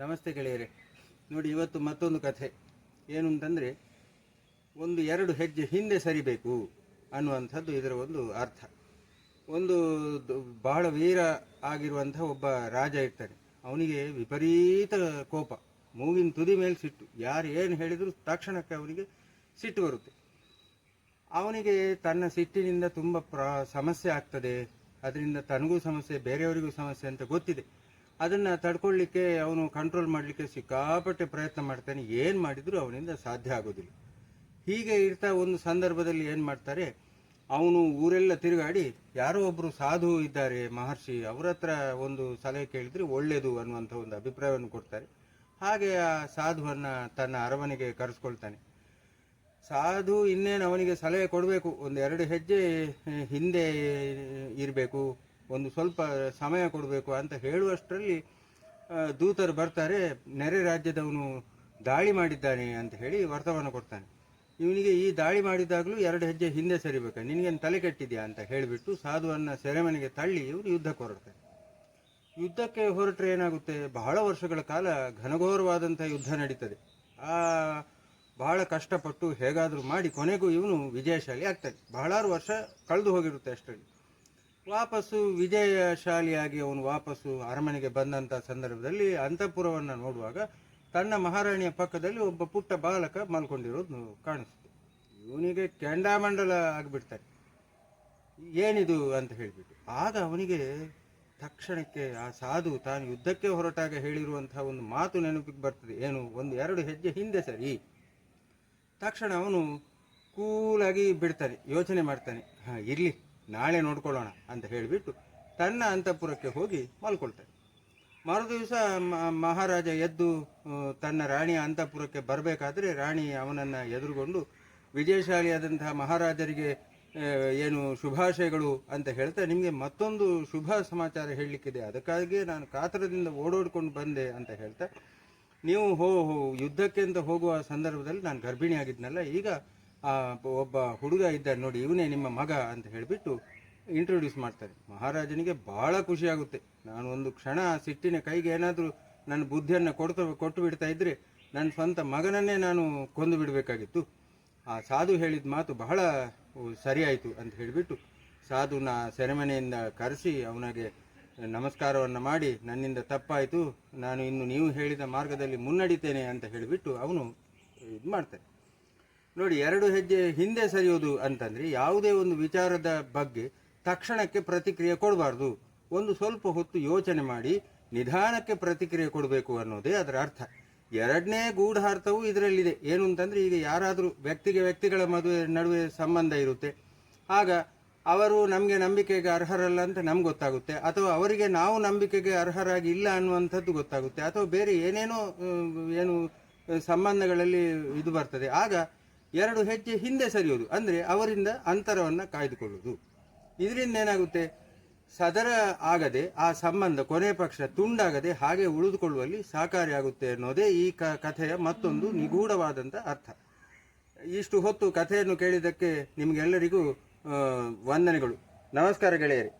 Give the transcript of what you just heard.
ನಮಸ್ತೆ ಗೆಳೆಯರೆ. ನೋಡಿ, ಇವತ್ತು ಮತ್ತೊಂದು ಕಥೆ. ಏನು ಅಂತಂದರೆ ಒಂದು ಎರಡು ಹೆಜ್ಜೆ ಹಿಂದೆ ಸರಿಬೇಕು ಅನ್ನುವಂಥದ್ದು ಇದರ ಒಂದು ಅರ್ಥ. ಒಂದು ಬಹಳ ವೀರ ಆಗಿರುವಂಥ ಒಬ್ಬ ರಾಜ ಇರ್ತಾನೆ ಅವನಿಗೆ ವಿಪರೀತ ಕೋಪ. ಮೂಗಿನ ತುದಿ ಮೇಲೆ ಸಿಟ್ಟು. ಯಾರು ಏನು ಹೇಳಿದರೂ ತಕ್ಷಣಕ್ಕೆ ಅವನಿಗೆ ಸಿಟ್ಟು ಬರುತ್ತೆ. ಅವನಿಗೆ ತನ್ನ ಸಿಟ್ಟಿನಿಂದ ತುಂಬ ಪ್ರ, ಸಮಸ್ಯೆ ಆಗ್ತದೆ. ಅದರಿಂದ ತನಗೂ ಸಮಸ್ಯೆ, ಬೇರೆಯವರಿಗೂ ಸಮಸ್ಯೆ ಅಂತ ಗೊತ್ತಿದೆ. ಅದನ್ನು ತಡ್ಕೊಳ್ಳಿಕ್ಕೆ ಅವನು ಕಂಟ್ರೋಲ್ ಮಾಡಲಿಕ್ಕೆ ಸಿಕ್ಕಾಪಟ್ಟೆ ಪ್ರಯತ್ನ ಮಾಡ್ತಾನೆ. ಏನು ಮಾಡಿದರೂ ಅವನಿಂದ ಸಾಧ್ಯ ಆಗೋದಿಲ್ಲ. ಹೀಗೆ ಇರ್ತಾ ಒಂದು ಸಂದರ್ಭದಲ್ಲಿ ಏನು ಮಾಡ್ತಾರೆ? ಅವನು ಊರೆಲ್ಲ ತಿರುಗಾಡಿ, ಯಾರೋ ಒಬ್ಬರು ಸಾಧು ಇದ್ದಾರೆ ಮಹರ್ಷಿ, ಅವರ ಹತ್ರ ಒಂದು ಸಲಹೆ ಕೇಳಿದ್ರೆ ಒಳ್ಳೆಯದು ಅನ್ನುವಂಥ ಒಂದು ಅಭಿಪ್ರಾಯವನ್ನು ಕೊಡ್ತಾರೆ. ಹಾಗೆ ಆ ಸಾಧುವನ್ನು ತನ್ನ ಅರಮನೆಗೆ ಕರೆಸ್ಕೊಳ್ತಾನೆ. ಸಾಧು ಇನ್ನೇನು ಅವನಿಗೆ ಸಲಹೆ ಕೊಡಬೇಕು? ಒಂದು ಎರಡು ಹೆಜ್ಜೆ ಹಿಂದೆ ಇರಬೇಕು. ಒಂದು ಸ್ವಲ್ಪ ಸಮಯ ಕೊಡಬೇಕು ಅಂತ ಹೇಳುವಷ್ಟರಲ್ಲಿ ದೂತರು ಬರ್ತಾರೆ, ನೆರೆ ರಾಜ್ಯದವನು ದಾಳಿ ಮಾಡಿದ್ದಾನೆ ಅಂತ ಹೇಳಿ ವರ್ತಮಾನ ಕೊಡ್ತಾನೆ. ಇವನಿಗೆ ಈ ದಾಳಿ ಮಾಡಿದಾಗಲೂ ಎರಡು ಹೆಜ್ಜೆ ಹಿಂದೆ ಸರಿಬೇಕು? ನಿನಗೇನು ತಲೆ ಕೆಟ್ಟಿದೆಯಾ ಅಂತ ಹೇಳಿಬಿಟ್ಟು ಸಾಧುವನ್ನು ಸೆರೆಮನೆಗೆ ತಳ್ಳಿ ಇವರು ಯುದ್ಧಕ್ಕೆ ಹೊರಡ್ತಾರೆ. ಯುದ್ಧಕ್ಕೆ ಹೊರಟ್ರೆ ಏನಾಗುತ್ತೆ? ಬಹಳ ವರ್ಷಗಳ ಕಾಲ ಘನಘೋರವಾದಂಥ ಯುದ್ಧ ನಡೀತದೆ. ಆ, ಬಹಳ ಕಷ್ಟಪಟ್ಟು ಹೇಗಾದರೂ ಮಾಡಿ ಕೊನೆಗೂ ಇವನು ವಿಜಯಶಾಲಿ ಆಗ್ತಾನೆ. ಬಹಳಾರು ವರ್ಷ ಕಳೆದು ಹೋಗಿರುತ್ತೆ ಅಷ್ಟರಲ್ಲಿ. ವಾಪಸ್ಸು ವಿಜಯಶಾಲಿಯಾಗಿ ಅವನು ವಾಪಸ್ಸು ಅರಮನೆಗೆ ಬಂದಂಥ ಸಂದರ್ಭದಲ್ಲಿ ಅಂತಃಪುರವನ್ನು ನೋಡುವಾಗ ತನ್ನ ಮಹಾರಾಣಿಯ ಪಕ್ಕದಲ್ಲಿ ಒಬ್ಬ ಪುಟ್ಟ ಬಾಲಕ ಮಲ್ಕೊಂಡಿರೋದು ಕಾಣಿಸ್ತು. ಇವನಿಗೆ ಕೆಂಡಾಮಂಡಲ ಆಗಿಬಿಡ್ತಾರೆ. ಏನಿದು ಅಂತ ಹೇಳಿಬಿಟ್ಟು. ಆಗ ಅವನಿಗೆ ತಕ್ಷಣಕ್ಕೆ ಆ ಸಾಧು ತಾನು ಯುದ್ಧಕ್ಕೆ ಹೊರಟಾಗ ಹೇಳಿರುವಂತಹ ಒಂದು ಮಾತು ನೆನಪಿಗೆ ಬರ್ತದೆ. ಏನು? ಒಂದು ಎರಡು ಹೆಜ್ಜೆ ಹಿಂದೆ ಸರಿ. ತಕ್ಷಣ ಅವನು ಕೂಲಾಗಿ ಬಿಡ್ತಾನೆ, ಯೋಚನೆ ಮಾಡ್ತಾನೆ. ಹಾಂ, ಇರಲಿ. ನಾಳೆ ನೋಡ್ಕೊಳ್ಳೋಣ ಅಂತ ಹೇಳಿಬಿಟ್ಟು ತನ್ನ ಅಂತಃಪುರಕ್ಕೆ ಹೋಗಿ ಮಲ್ಕೊಳ್ತಾನೆ ಮರುದಿವಸ ಮ- ಮಹಾರಾಜ ಎದ್ದು ತನ್ನ ರಾಣಿಯ ಅಂತಃಪುರಕ್ಕೆ ಬರಬೇಕಾದ್ರೆ ರಾಣಿ ಅವನನ್ನು ಎದುರುಗೊಂಡು ವಿಜಯಶಾಲಿಯಾದಂತಹ ಮಹಾರಾಜರಿಗೆ ಏನು ಶುಭಾಶಯಗಳು ಅಂತ ಹೇಳ್ತಾ, ನಿಮಗೆ ಮತ್ತೊಂದು ಶುಭ ಸಮಾಚಾರ ಹೇಳಲಿಕ್ಕಿದೆ. ಅದಕ್ಕಾಗಿಯೇ ನಾನು ಕಾತರದಿಂದ ಓಡೋಡ್ಕೊಂಡು ಬಂದೆ ಅಂತ ಹೇಳ್ತಾ, ನೀವು ಹೋ ಹೋ, ಯುದ್ಧಕ್ಕೆ ಅಂತ ಹೋಗುವ ಸಂದರ್ಭದಲ್ಲಿ ನಾನು ಗರ್ಭಿಣಿಯಾಗಿದ್ನಲ್ಲ, ಈಗ ಒಬ್ಬ ಹುಡುಗ ಇದ್ದಾನೆ ನೋಡಿ, ಇವನೇ ನಿಮ್ಮ ಮಗ ಅಂತ ಹೇಳಿಬಿಟ್ಟು ಇಂಟ್ರೊಡ್ಯೂಸ್ ಮಾಡ್ತಾರೆ. ಮಹಾರಾಜನಿಗೆ ಬಹಳ ಖುಷಿಯಾಗುತ್ತೆ ನಾನು ಒಂದು ಕ್ಷಣ ಆ ಸಿಟ್ಟಿನ ಕೈಗೆ ಏನಾದರೂ ನನ್ನ ಬುದ್ಧಿಯನ್ನು ಕೊಡ್ತಾ, ಕೊಟ್ಟು ಬಿಡ್ತಾ ಇದ್ರೆ ನನ್ನ ಸ್ವಂತ ಮಗನನ್ನೇ ನಾನು ಕೊಂದು ಬಿಡಬೇಕಾಗಿತ್ತು. ಆ ಸಾಧು ಹೇಳಿದ ಮಾತು ಬಹಳ ಸರಿಯಾಯಿತು ಅಂತ ಹೇಳಿಬಿಟ್ಟು ಸಾಧುನ ಸೆರೆಮನೆಯಿಂದ ಕರೆಸಿ ಅವನಿಗೆ ನಮಸ್ಕಾರವನ್ನು ಮಾಡಿ, ನನ್ನಿಂದ ತಪ್ಪಾಯಿತು, ನಾನು ಇನ್ನು ನೀವು ಹೇಳಿದ ಮಾರ್ಗದಲ್ಲಿ ಮುನ್ನಡಿತೇನೆ ಅಂತ ಹೇಳಿಬಿಟ್ಟು ಅವನು ಇದು ಮಾಡ್ತಾನೆ ನೋಡಿ, ಎರಡು ಹೆಜ್ಜೆ ಹಿಂದೆ ಸರಿಯೋದು ಅಂತಂದರೆ ಯಾವುದೇ ಒಂದು ವಿಚಾರದ ಬಗ್ಗೆ ತಕ್ಷಣಕ್ಕೆ ಪ್ರತಿಕ್ರಿಯೆ ಕೊಡಬಾರ್ದು. ಒಂದು ಸ್ವಲ್ಪ ಹೊತ್ತು ಯೋಚನೆ ಮಾಡಿ, ನಿಧಾನಕ್ಕೆ ಪ್ರತಿಕ್ರಿಯೆ ಕೊಡಬೇಕು ಅನ್ನೋದೇ ಅದರ ಅರ್ಥ. ಎರಡನೇ ಗೂಢಾರ್ಥವೂ ಇದರಲ್ಲಿದೆ. ಏನು ಅಂತಂದರೆ, ಈಗ ಯಾರಾದರೂ ವ್ಯಕ್ತಿಗೆ ವ್ಯಕ್ತಿಗಳ ಮದುವೆ, ನಡುವೆ ಸಂಬಂಧ ಇರುತ್ತೆ. ಆಗ ಅವರು ನಮಗೆ ನಂಬಿಕೆಗೆ ಅರ್ಹರಲ್ಲ ಅಂತ ನಮ್ಗೆ ಗೊತ್ತಾಗುತ್ತೆ. ಅಥವಾ ಅವರಿಗೆ ನಾವು ನಂಬಿಕೆಗೆ ಅರ್ಹರಾಗಿ ಇಲ್ಲ ಅನ್ನುವಂಥದ್ದು ಗೊತ್ತಾಗುತ್ತೆ. ಅಥವಾ ಬೇರೆ ಏನೇನೋ ಏನು, ಸಂಬಂಧಗಳಲ್ಲಿ ಇದು ಬರ್ತದೆ. ಆಗ ಎರಡು ಹೆಜ್ಜೆ ಹಿಂದೆ ಸರಿಯೋದು ಅಂದರೆ ಅವರಿಂದ ಅಂತರವನ್ನು ಕಾಯ್ದುಕೊಳ್ಳುವುದು. ಇದರಿಂದ ಏನಾಗುತ್ತೆ? ಸದರ ಆಗದೆ, ಆ ಸಂಬಂಧ ಕೊನೆ ಪಕ್ಷ ತುಂಡಾಗದೆ ಹಾಗೆ ಉಳಿದುಕೊಳ್ಳುವಲ್ಲಿ ಸಹಕಾರಿಯಾಗುತ್ತೆ ಅನ್ನೋದೇ ಈ ಕ, ಕಥೆಯ ಮತ್ತೊಂದು ನಿಗೂಢವಾದಂಥ ಅರ್ಥ. ಇಷ್ಟು ಹೊತ್ತು ಕಥೆಯನ್ನು ಕೇಳಿದ್ದಕ್ಕೆ ನಿಮಗೆಲ್ಲರಿಗೂ ವಂದನೆಗಳು. ನಮಸ್ಕಾರ ಗೆಳೆಯರಿ.